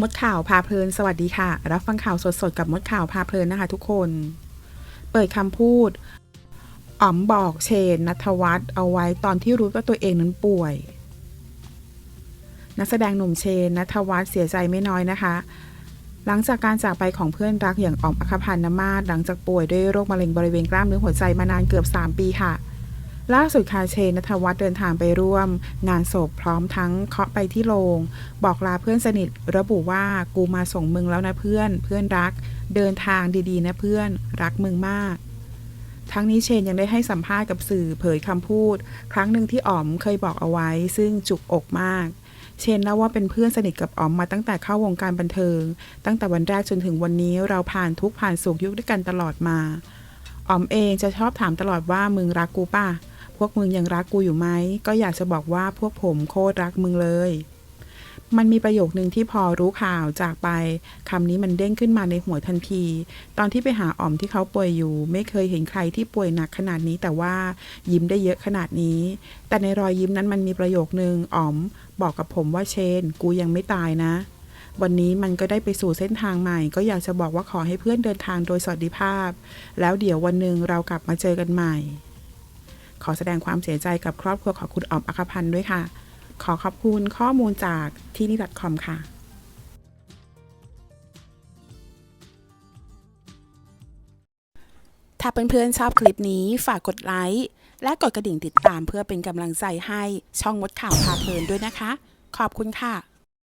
มดข่าวพาเพลินสวัสดีค่ะ รับฟังข่าวสดๆกับมดข่าวพาเพลินนะคะทุกคน เปิดคำพูดอ๋อมบอกเชนนัทวัฒน์เอาไว้ตอนที่รู้ว่าตัวเองนั้นป่วย นักแสดงหนุ่มเชนนัทวัฒน์เสียใจไม่น้อยนะคะ หลังจากการจากไปของเพื่อนรักอย่างอ๋อมอัคพันธ์นมาศหลังจากป่วยด้วยโรคมะเร็งบริเวณกล้ามเนื้อหัวใจมานานเกือบ 3 ปีค่ะ ล่าสุดคาเชนนัทวัฒน์เดินทางไปร่วม งานศพพร้อมทั้งเคาะไปที่โรงบอกลาเพื่อนสนิทระบุว่ากูมาส่งมึงแล้วนะเพื่อน เพื่อนรัก เดินทางดีๆ นะเพื่อน รักมึงมาก ทั้งนี้เชนยังได้ให้สัมภาษณ์กับสื่อเผยคำพูด ครั้งหนึ่งที่อ๋อมเคยบอกเอาไว้ ซึ่งจุกอกมาก เชนเล่าว่าเป็นเพื่อนสนิทกับอ๋อมมาตั้งแต่เข้าวงการบันเทิง ตั้งแต่วันแรกจนถึงวันนี้เราผ่านทุกผ่านสุขยุคด้วยกันตลอดมาอ๋อมเองจะชอบถามตลอดว่ามึงรักกูป่ะ พวกมึงยังรักกูอยู่ไหม ก็อยากจะบอกว่าพวกผมโคตรรักมึงเลย มันมีประโยคนึงที่พอรู้ข่าวจากไปคำนี้มันเด้งขึ้นมาในหัวทันที ตอนที่ไปหาอ๋อมที่เขาป่วยอยู่ ไม่เคยเห็นใครที่ป่วยหนักขนาดนี้แต่ว่ายิ้มได้เยอะขนาดนี้ แต่ในรอยยิ้มนั้นมันมีประโยคนึงอ๋อม บอกกับผมว่าเชน กูยังไม่ตายนะวันนี้มันก็ได้ไปสู่เส้นทางใหม่ ก็อยากจะบอกว่าขอให้เพื่อนเดินทางโดยสวัสดิภาพ แล้วเดี๋ยววันหนึ่งเรากลับมาเจอกันใหม่ ขอแสดงความเสียใจกับครอบครัวของคุณออมอัคพันธ์ด้วยค่ะ ขอขอบคุณข้อมูลจากที่นี่ .com ค่ะถ้าเพื่อนๆชอบคลิปนี้ฝากกดไลค์ และกดกระดิ่งติดตามเพื่อเป็นกำลังใจให้ช่องมดข่าวพาเพลินด้วยนะคะ ขอบคุณค่ะ